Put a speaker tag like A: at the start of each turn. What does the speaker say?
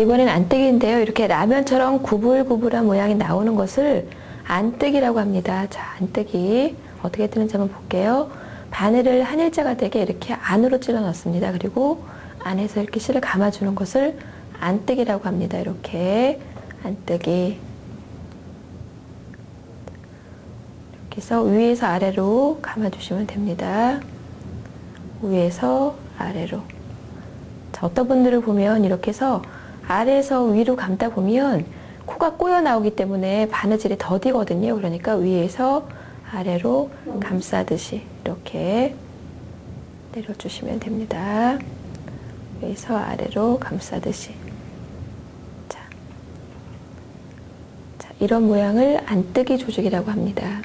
A: 이번엔 안뜨기인데요. 이렇게 라면처럼 구불구불한 모양이 나오는 것을 안뜨기라고 합니다. 자, 안뜨기. 어떻게 뜨는지 한번 볼게요. 바늘을 한 일자가 되게 이렇게 안으로 찔러 넣습니다. 그리고 안에서 이렇게 실을 감아주는 것을 안뜨기라고 합니다. 이렇게 안뜨기. 이렇게 해서 위에서 아래로 감아주시면 됩니다. 위에서 아래로. 자, 어떤 분들을 보면 이렇게 해서 아래에서 위로 감다 보면 코가 꼬여 나오기 때문에 바느질이 더디거든요. 그러니까 위에서 아래로 감싸듯이 이렇게 내려주시면 됩니다. 위에서 아래로 감싸듯이. 자, 자, 이런 모양을 안뜨기 조직이라고 합니다.